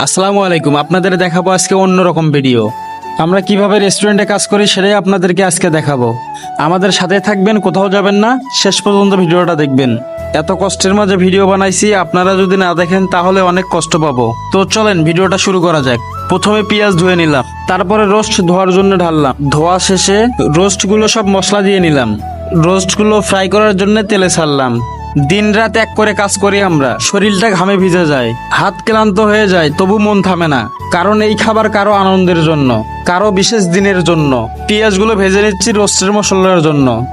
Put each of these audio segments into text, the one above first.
আসসালামু আলাইকুম, আপনাদের দেখাবো আজকে অন্যরকম ভিডিও। আমরা কীভাবে রেস্টুরেন্টে কাজ করি সেটাই আপনাদেরকে আজকে দেখাবো। আমাদের সাথে থাকবেন, কোথাও যাবেন না, শেষ পর্যন্ত ভিডিওটা দেখবেন। এত কষ্টের মাঝে ভিডিও বানাইছি, আপনারা যদি না দেখেন তাহলে অনেক কষ্ট পাবো। তো চলেন, ভিডিওটা শুরু করা যাক। প্রথমে পেঁয়াজ ধুয়ে নিলাম, তারপরে রোস্ট ধোয়ার জন্য ঢাললাম। ধোয়া শেষে রোস্টগুলো সব মশলা দিয়ে নিলাম। রোস্টগুলো ফ্রাই করার জন্য তেলে ছাড়লাম। দিন রাত এক করে কাজ করি আমরা। শরীরটা ঘামে ভিজে যায়। হাত ক্লান্ত হয়ে যায়, তবু মন থামে না। কারণ এই খাবার কারও আনন্দের জন্য, কারও বিশেষ দিনের জন্য। পেঁয়াজগুলো ভেজে নিচ্ছি রোস্টের মশলার জন্য।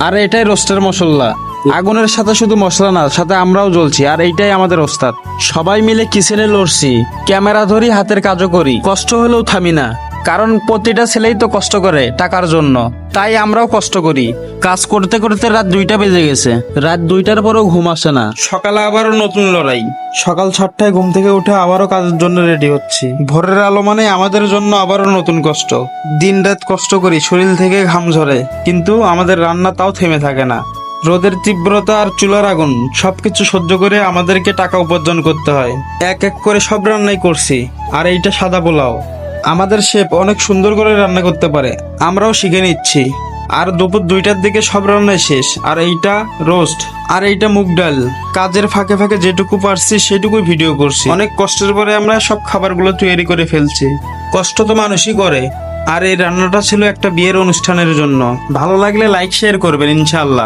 আর এটাই রোস্টের মশলা। আগুনের সাথে শুধু মশলা না, সাথে আমরাও জ্বলছি, আর এইটাই আমাদের ওস্তাদ। সবাই মিলে কিচেনে লড়ছি। ক্যামেরা ধরি, হাতের কাজও করি। কষ্ট হলেও থামি না। কারণ প্রতিটা ছেলেই তো কষ্ট করে টাকার জন্য। তাই আমরাও কষ্ট করি। কাজ করতে করতে রাত দুইটা বেজে গেছে। রাত দুইটার পরও ঘুম আসে না। সকালে আবারও নতুন লড়াই। সকাল সাতটায় ঘুম থেকে উঠে আবারও কাজের জন্য রেডি হচ্ছি। ভোরের আলো মানে আমাদের জন্য আবারও নতুন কষ্ট। দিন রাত কষ্ট করি, শরীর থেকে ঘাম ঝরে। কিন্তু আমাদের রান্না তাও থেমে থাকে না। রোদের তীব্রতা আর চুলার আগুন, সবকিছু সহ্য করে আমাদেরকে টাকা উপার্জন করতে হয়। এক এক করে সব রান্নাই করছি। আর এইটা সাদা পোলাও। আমাদের শেফ অনেক সুন্দর করে রান্না করতে পারে। আমরাও শিখে নিচ্ছি। আর দুপুর দুইটার দিকে সব রান্নাই শেষ। আর এইটা রোস্ট। আর এইটা মুগ ডাল। কাজের ফাঁকে ফাঁকে যেটুকু পারছি, সেটুকুই ভিডিও করছি। অনেক কষ্টের পরে আমরা সব খাবারগুলো তৈরি করে ফেলছি। কষ্ট তো মানুষই করে। আর এই রান্নাটা ছিল একটা বিয়ের অনুষ্ঠানের জন্য। ভালো লাগলে লাইক শেয়ার করবেন, ইনশাআল্লাহ।